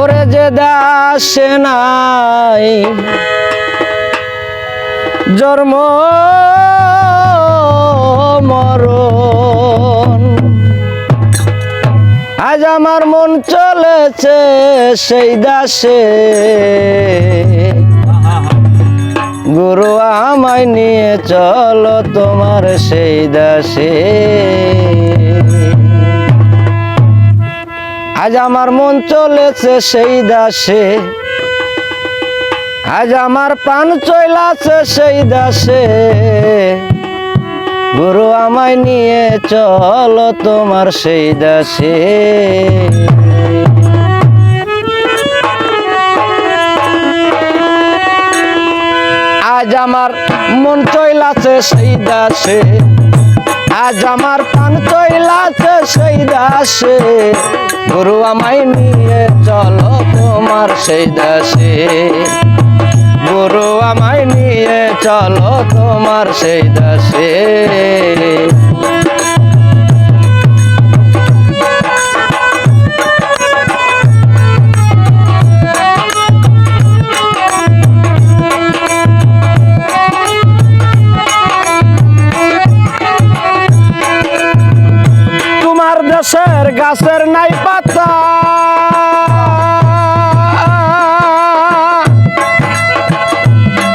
ওরে যে নাই জন্ম মরণ। আজ আমার মন চলেছে সেই দাসে। গুরু আমায় নিয়ে চলো তোমার সেই দাসে। আজ আমার মন চলেছে সেই দাসে। আজ আমার পান চলাছে সেই দাসে। গুরু আমায় নিয়ে চলো তোমার সেই দাসে। আজ আমার মন চইলাছে সেই দাসে। আজ আমার প্রাণ চইলাছে সেই দাসে। গুরু আমায় নিয়ে চলো তোমার সেই দাসে। গুরু আমায় নিয়ে চলো তোমার সেই দাসে। গাছের নাই পাতা।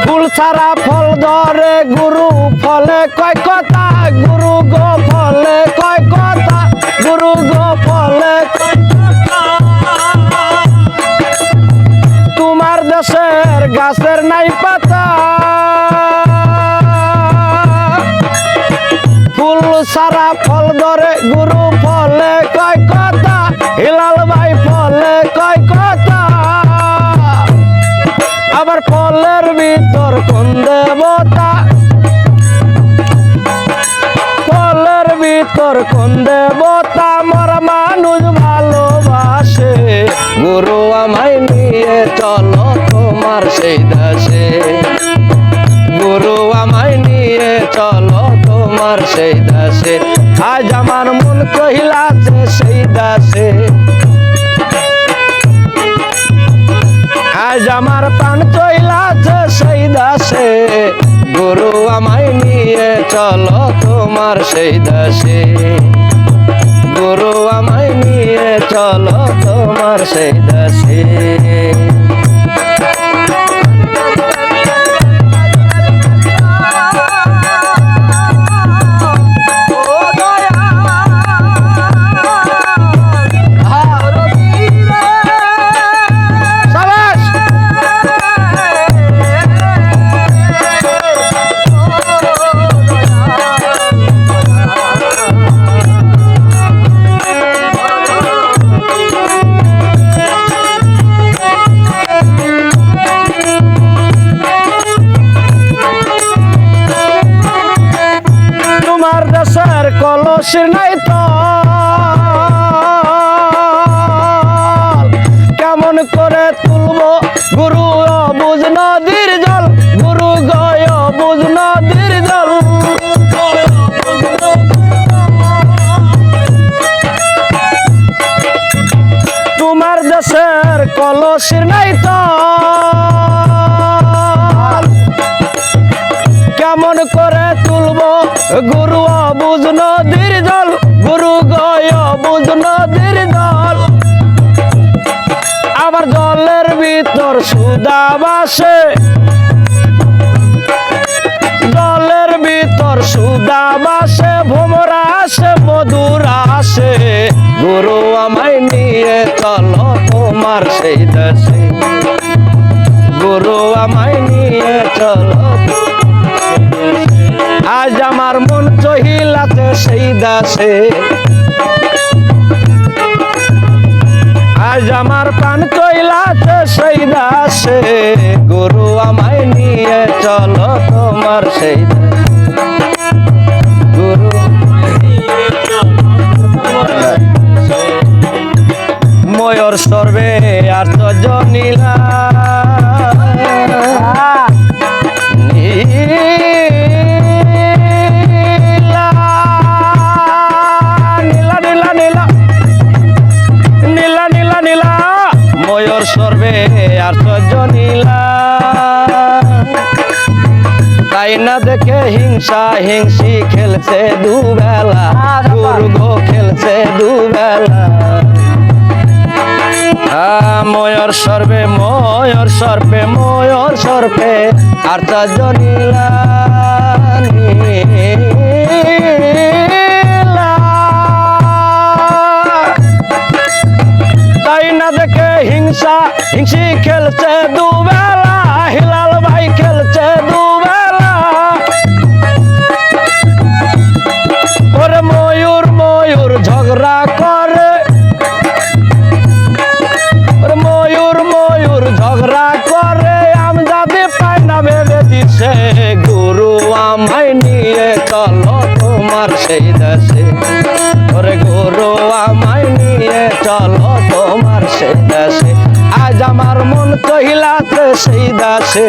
ফুল ছাড়া ফল ধরে, গুরু ফলে কয় কথা, গুরু গো ফলে কয় কথা, গুরু গো ফলে তোমার দেশের গাছের নাই পাতা। ফুল সারা ফল ধরে, গুরু ফলে কয় কথা, হিলাল ভাই ফলে কয় কথা। আবার ফলের ভিতর কোন দেবতা? ফলের ভিতর কোন দেবতা? মর মানুষ ভালোবাসে, গুরু আমায় নিয়ে চলো তোমার সেই সেই দাসে। আজ আমার মন কহিলাছে সেই দাসে। আজ আমার প্রাণ চইলাছে সেই দাসে। গুরু আমায় নিয়ে চলো তোমার সেই দাসে। গুরু আমায় নিয়ে চলো তোমার সেই দাসে। দেশের কলসির নাই তো কেমন করে তুলব গুরু বুঝ নদীর জল? গুরু গয় বুঝ নদীর জল। তোমার দেশের কলসির নাই তো গুরু বুঝ নদীর জল, গুরু গয় বুঝ নদীর জল। আবার জলের ভিতর সুদা বাসে। জলের ভিতর সুদা বাসে, ভোমরা আসে, মধুর আসে। গুরু আমায় নিয়ে চলো তোমার সেই দেশে। গুরু আমায় নিয়ে চলো আজ আমার মন চহিলাতে সেই দাসে। আজ আমার প্রাণ চইলাতে সেই দাসে। গুরু আমায় নিয়ে চলো তোমার সেই ময়ূর সর্বে আর তো জনিলা আর সজনীলা তাই না দেখে হিংসা হিংসি খেলছে দুবেলা, দুর্গো খেলছে দুবেলা। ময়র সর্বে ময়র সর্বে ময়র সর্বে আর সজনীলা হিংসা, হিংসি খেলছে দুবেলা, হিলাল ভাই খেলছে দুবেলা। ওরে ময়ূর ময়ূর ঝগড়া করে। ওরে ময়ূর ময়ূর ঝগড়া করে। আম যাতে পাই না ভেবে দিছে, গুরু আমায় নিয়ে চলো তোমার সেই দেশে। ওরে গুরু আমায় নিয়ে চলো তোমার সেই দাসে। আজ আমার মন কহিলাতে সেই দাসে।